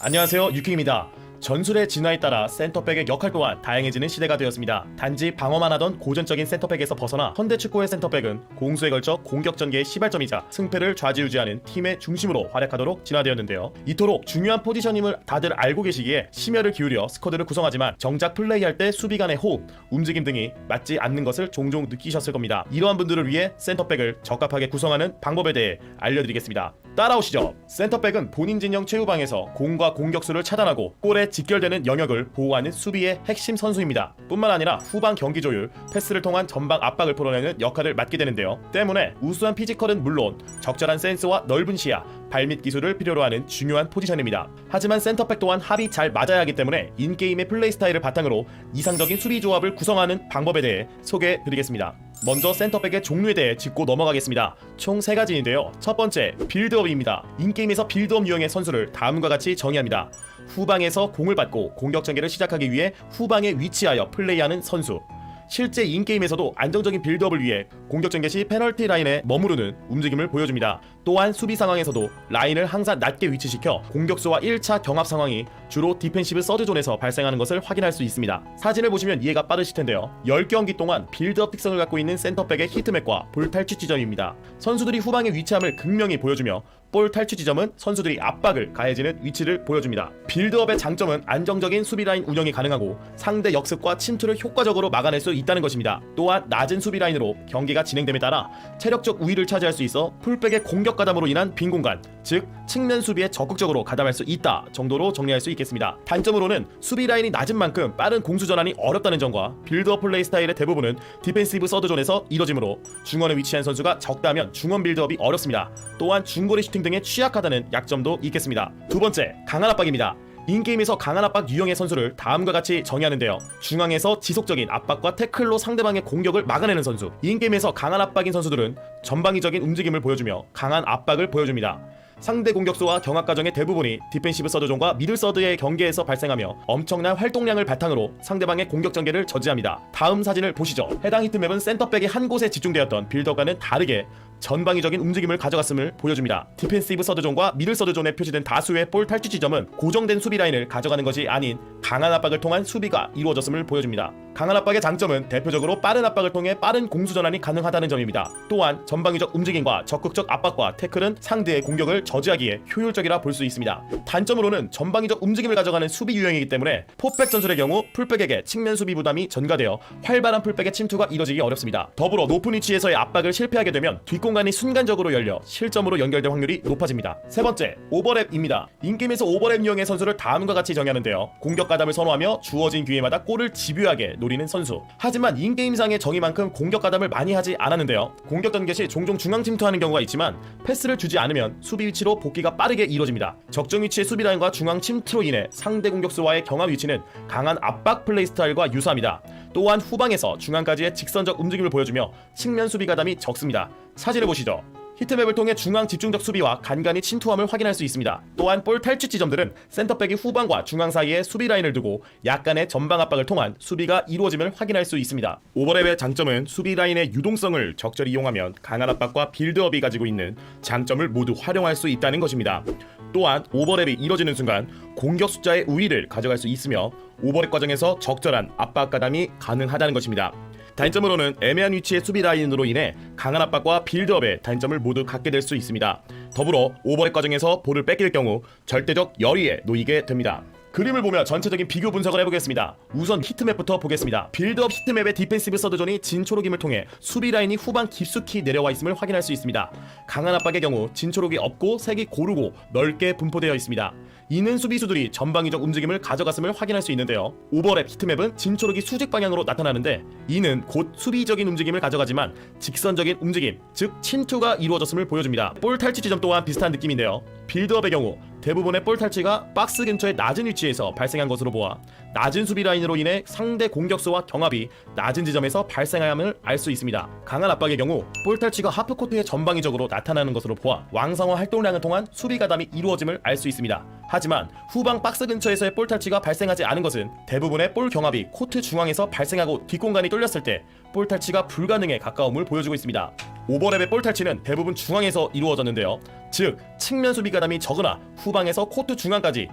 안녕하세요 유킹입니다. 전술의 진화에 따라 센터백의 역할 또한 다양해지는 시대가 되었습니다. 단지 방어만 하던 고전적인 센터백에서 벗어나 현대 축구의 센터백은 공수에 걸쳐 공격 전개의 시발점이자 승패를 좌지우지하는 팀의 중심으로 활약하도록 진화되었는데요. 이토록 중요한 포지션임을 다들 알고 계시기에 심혈을 기울여 스쿼드를 구성하지만 정작 플레이할 때 수비 간의 호흡, 움직임 등이 맞지 않는 것을 종종 느끼셨을 겁니다. 이러한 분들을 위해 센터백을 적합하게 구성하는 방법에 대해 알려드리겠습니다. 따라오시죠. 센터백은 본인 진영 최후방에서 공과 공격수를 차단하고 골에 직결되는 영역을 보호하는 수비의 핵심 선수입니다. 뿐만 아니라 후방 경기 조율, 패스를 통한 전방 압박을 풀어내는 역할을 맡게 되는데요. 때문에 우수한 피지컬은 물론 적절한 센스와 넓은 시야, 발밑 기술을 필요로 하는 중요한 포지션입니다. 하지만 센터백 또한 합이 잘 맞아야 하기 때문에 인게임의 플레이 스타일을 바탕으로 이상적인 수비 조합을 구성하는 방법에 대해 소개해 드리겠습니다. 먼저 센터백의 종류에 대해 짚고 넘어가겠습니다. 총세 가지인데요. 첫 번째, 빌드업입니다. 인게임에서 빌드업 유형의 선수를 다음과 같이 정의합니다. 후방에서 공을 받고 공격 전개를 시작하기 위해 후방에 위치하여 플레이하는 선수. 실제 인게임에서도 안정적인 빌드업을 위해 공격 전 개 시 페널티 라인에 머무르는 움직임을 보여줍니다. 또한 수비 상황에서도 라인을 항상 낮게 위치시켜 공격수와 1차 경합 상황이 주로 디펜시브 서드존에서 발생하는 것을 확인할 수 있습니다. 사진을 보시면 이해가 빠르실 텐데요. 10경기 동안 빌드업 특성을 갖고 있는 센터백의 히트맵과 볼 탈취 지점입니다. 선수들이 후방에 위치함을 극명히 보여주며 볼 탈취 지점은 선수들이 압박을 가해지는 위치를 보여줍니다. 빌드업의 장점은 안정적인 수비 라인 운영이 가능하고 상대 역습과 침투를 효과적으로 막아낼 수 있다는 것입니다. 또한 낮은 수비 라인으로 경기가 진행됨에 따라 체력적 우위를 차지할 수 있어 풀백의 공격 가담으로 인한 빈 공간, 즉 측면 수비에 적극적으로 가담할 수 있다 정도로 정리할 수 있겠습니다. 단점으로는 수비 라인이 낮은 만큼 빠른 공수 전환이 어렵다는 점과 빌드업 플레이 스타일의 대부분은 디펜시브 서드존에서 이뤄지므로 중원에 위치한 선수가 적다면 중원 빌드업이 어렵습니다. 또한 중거리 슈팅 등에 취약하다는 약점도 있겠습니다. 두 번째, 강한 압박입니다. 인게임에서 강한 압박 유형의 선수를 다음과 같이 정의하는데요. 중앙에서 지속적인 압박과 태클로 상대방의 공격을 막아내는 선수. 인게임에서 강한 압박인 선수들은 전방위적인 움직임을 보여주며 강한 압박을 보여줍니다. 상대 공격수와 경합 과정의 대부분이 디펜시브 서드존과 미들 서드의 경계에서 발생하며 엄청난 활동량을 바탕으로 상대방의 공격 전개를 저지합니다. 다음 사진을 보시죠. 해당 히트맵은 센터백이 한 곳에 집중되었던 빌더과는 다르게 전방위적인 움직임을 가져갔음을 보여줍니다. 디펜시브 서드존과 미들 서드존에 표시된 다수의 볼 탈취 지점은 고정된 수비 라인을 가져가는 것이 아닌 강한 압박을 통한 수비가 이루어졌음을 보여줍니다. 강한 압박의 장점은 대표적으로 빠른 압박을 통해 빠른 공수 전환이 가능하다는 점입니다. 또한 전방위적 움직임과 적극적 압박과 태클은 상대의 공격을 저지하기에 효율적이라 볼 수 있습니다. 단점으로는 전방위적 움직임을 가져가는 수비 유형이기 때문에 포백 전술의 경우 풀백에게 측면 수비 부담이 전가되어 활발한 풀백의 침투가 이뤄지기 어렵습니다. 더불어 높은 위치에서의 압박을 실패하게 되면 뒷 공간이 순간적으로 열려 실점으로 연결될 확률이 높아집니다. 세 번째, 오버랩입니다. 인게임에서 오버랩 유형의 선수를 다음과 같이 정의하는데요. 공격 가담을 선호하며 주어진 기회마다 골을 집요하게 노리는 선수. 하지만 인게임상의 정의만큼 공격 가담을 많이 하지 않았는데요. 공격 전개 시 종종 중앙 침투하는 경우가 있지만 패스를 주지 않으면 수비 위치로 복귀가 빠르게 이루어집니다. 적정 위치의 수비 라인과 중앙 침투로 인해 상대 공격수와의 경합 위치는 강한 압박 플레이 스타일과 유사합니다. 또한 후방에서 중앙까지의 직선적 움직임을 보여주며 측면 수비 가담이 적습니다. 사진을 보시죠. 히트맵을 통해 중앙 집중적 수비와 간간히 침투함을 확인할 수 있습니다. 또한 볼 탈취 지점들은 센터백이 후방과 중앙 사이에 수비 라인을 두고 약간의 전방 압박을 통한 수비가 이루어짐을 확인할 수 있습니다. 오버랩의 장점은 수비 라인의 유동성을 적절히 이용하면 강한 압박과 빌드업이 가지고 있는 장점을 모두 활용할 수 있다는 것입니다. 또한 오버랩이 이뤄지는 순간 공격 숫자의 우위를 가져갈 수 있으며 오버랩 과정에서 적절한 압박 가담이 가능하다는 것입니다. 단점으로는 애매한 위치의 수비 라인으로 인해 강한 압박과 빌드업의 단점을 모두 갖게 될 수 있습니다. 더불어 오버랩 과정에서 볼을 뺏길 경우 절대적 열의에 놓이게 됩니다. 그림을 보며 전체적인 비교 분석을 해보겠습니다. 우선 히트맵부터 보겠습니다. 빌드업 히트맵의 디펜시브 서드존이 진초록임을 통해 수비 라인이 후방 깊숙이 내려와 있음을 확인할 수 있습니다. 강한 압박의 경우 진초록이 없고 색이 고르고 넓게 분포되어 있습니다. 이는 수비수들이 전방위적 움직임을 가져갔음을 확인할 수 있는데요. 오버랩 히트맵은 진초록이 수직 방향으로 나타나는데 이는 곧 수비적인 움직임을 가져가지만 직선적인 움직임, 즉 침투가 이루어졌음을 보여줍니다. 볼 탈취 지점 또한 비슷한 느낌인데요. 빌드업의 경우 대부분의 볼 탈취가 박스 근처의 낮은 위치에서 발생한 것으로 보아 낮은 수비 라인으로 인해 상대 공격수와 경합이 낮은 지점에서 발생함을 알 수 있습니다. 강한 압박의 경우 볼 탈취가 하프 코트의 전방위적으로 나타나는 것으로 보아 왕성화 활동량을 통한 수비 가담이 이루어짐을 알 수 있습니다. 하지만 후방 박스 근처에서의 볼 탈취가 발생하지 않은 것은 대부분의 볼 경합이 코트 중앙에서 발생하고 뒷공간이 뚫렸을 때 볼 탈취가 불가능에 가까움을 보여주고 있습니다. 오버랩의 볼 탈취는 대부분 중앙에서 이루어졌는데요. 즉 측면 수비 가담이 적으나 후방에서 코트 중앙까지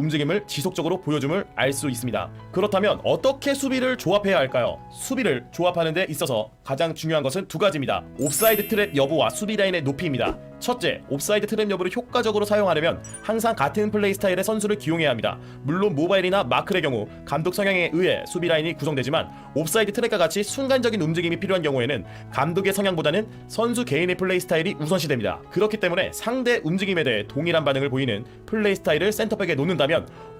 움직임을 지속적으로 보여줌을 알 수 있습니다. 그렇다면 어떻게 수비를 조합해야 할까요? 수비를 조합하는 데 있어서 가장 중요한 것은 두 가지입니다. 옵사이드 트랩 여부와 수비 라인의 높이입니다. 첫째, 옵사이드 트랩 여부를 효과적으로 사용하려면 항상 같은 플레이 스타일의 선수를 기용해야 합니다. 물론 모바일이나 마클의 경우 감독 성향에 의해 수비 라인이 구성되지만 옵사이드 트랙과 같이 순간적인 움직임이 필요한 경우에는 감독의 성향보다는 선수 개인의 플레이 스타일이 우선시됩니다. 그렇기 때문에 상대 움직임에 대해 동일한 반응을 보이는 플레이 스타일을 센터백에 놓는다면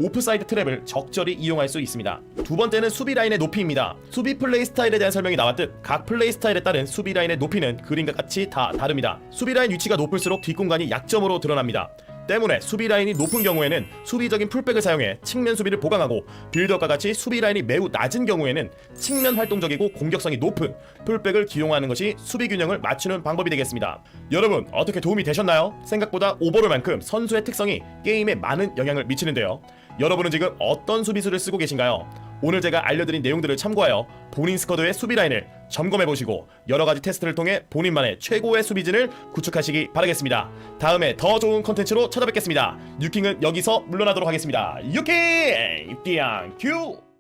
오프사이드 트랩을 적절히 이용할 수 있습니다. 두 번째는 수비 라인의 높이입니다. 수비 플레이 스타일에 대한 설명이 나왔듯 각 플레이 스타일에 따른 수비 라인의 높이는 그림과 같이 다 다릅니다. 수비 라인 위치가 높을수록 뒷공간이 약점으로 드러납니다. 때문에 수비 라인이 높은 경우에는 수비적인 풀백을 사용해 측면 수비를 보강하고 빌드업과 같이 수비 라인이 매우 낮은 경우에는 측면 활동적이고 공격성이 높은 풀백을 기용하는 것이 수비 균형을 맞추는 방법이 되겠습니다. 여러분 어떻게 도움이 되셨나요? 생각보다 오버롤만큼 선수의 특성이 게임에 많은 영향을 미치는데요. 여러분은 지금 어떤 수비수를 쓰고 계신가요? 오늘 제가 알려드린 내용들을 참고하여 본인 스쿼드의 수비 라인을 점검해 보시고 여러 가지 테스트를 통해 본인만의 최고의 수비진을 구축하시기 바라겠습니다. 다음에 더 좋은 컨텐츠로 찾아뵙겠습니다. 유킹은 여기서 물러나도록 하겠습니다. 유킹 입디양 큐.